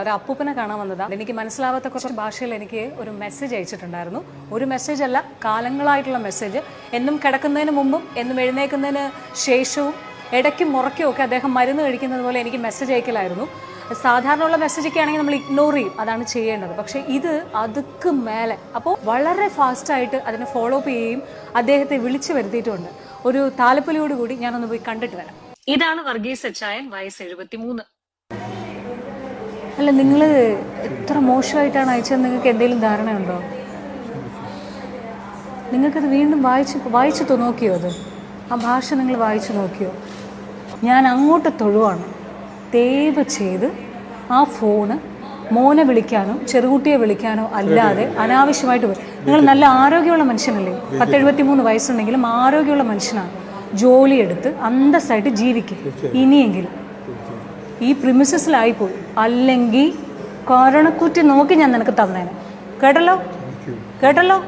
ഒരു അപ്പൂപ്പനെ കാണാൻ വന്നതാ. എനിക്ക് മനസ്സിലാവാത്ത കുറച്ച് ഭാഷയിൽ എനിക്ക് ഒരു മെസ്സേജ് അയച്ചിട്ടുണ്ടായിരുന്നു. ഒരു മെസ്സേജ് അല്ല കാലങ്ങളായിട്ടുള്ള മെസ്സേജ് എന്നും കിടക്കുന്നതിന് മുമ്പും എന്നും എഴുന്നേക്കുന്നതിന് ശേഷവും ഇടയ്ക്കും മുറയ്ക്കും ഒക്കെ അദ്ദേഹം മരുന്ന് കഴിക്കുന്നത് പോലെ എനിക്ക് മെസ്സേജ് അയക്കലായിരുന്നു. സാധാരണയുള്ള മെസ്സേജ് മെസ്സേജൊക്കെ ആണെങ്കിൽ നമ്മൾ ഇഗ്നോർ ചെയ്യും. അതാണ് ചെയ്യേണ്ടത്. പക്ഷേ ഇത് അതുക്ക് മേലെ. അപ്പോൾ വളരെ ഫാസ്റ്റായിട്ട് അതിനെ ഫോളോ അപ്പ് ചെയ്യുകയും അദ്ദേഹത്തെ വിളിച്ചു വരുത്തിയിട്ടുണ്ട്. ഒരു താലപ്പൊലിയോടുകൂടി ഞാനൊന്ന് പോയി കണ്ടിട്ട് വരാം. ഇതാണ് വർഗീസ് അച്ചായൻ വയസ്സ് എഴുപത്തി മൂന്ന് അല്ല നിങ്ങൾ എത്ര മോശമായിട്ടാണ് അയച്ചത്? നിങ്ങൾക്ക് എന്തെങ്കിലും ധാരണയുണ്ടോ? നിങ്ങൾക്കത് വീണ്ടും വായിച്ച് വായിച്ചു നോക്കിയോ അത്? ആ ഭാഷ നിങ്ങൾ വായിച്ചു നോക്കിയോ? ഞാൻ അങ്ങോട്ട് തൊഴുവാണ്. ദയവ് ചെയ്ത് ആ ഫോണ് മോനെ വിളിക്കാനോ ചെറുകുട്ടിയെ വിളിക്കാനോ അല്ലാതെ അനാവശ്യമായിട്ട് നിങ്ങൾ നല്ല ആരോഗ്യമുള്ള മനുഷ്യനല്ലേ? പത്തെഴുപത്തി മൂന്ന് വയസ്സുണ്ടെങ്കിലും ആരോഗ്യമുള്ള മനുഷ്യനാണ്. ജോലിയെടുത്ത് അന്തസ്സായിട്ട് ജീവിക്കും. ഇനിയെങ്കിലും. ഈ പ്രിമിസസിലായിപ്പോയി അല്ലെങ്കിൽ കാരണക്കുറ്റി നോക്കി ഞാൻ നിനക്ക് തന്നേനെ. കേട്ടല്ലോ? കേട്ടല്ലോ?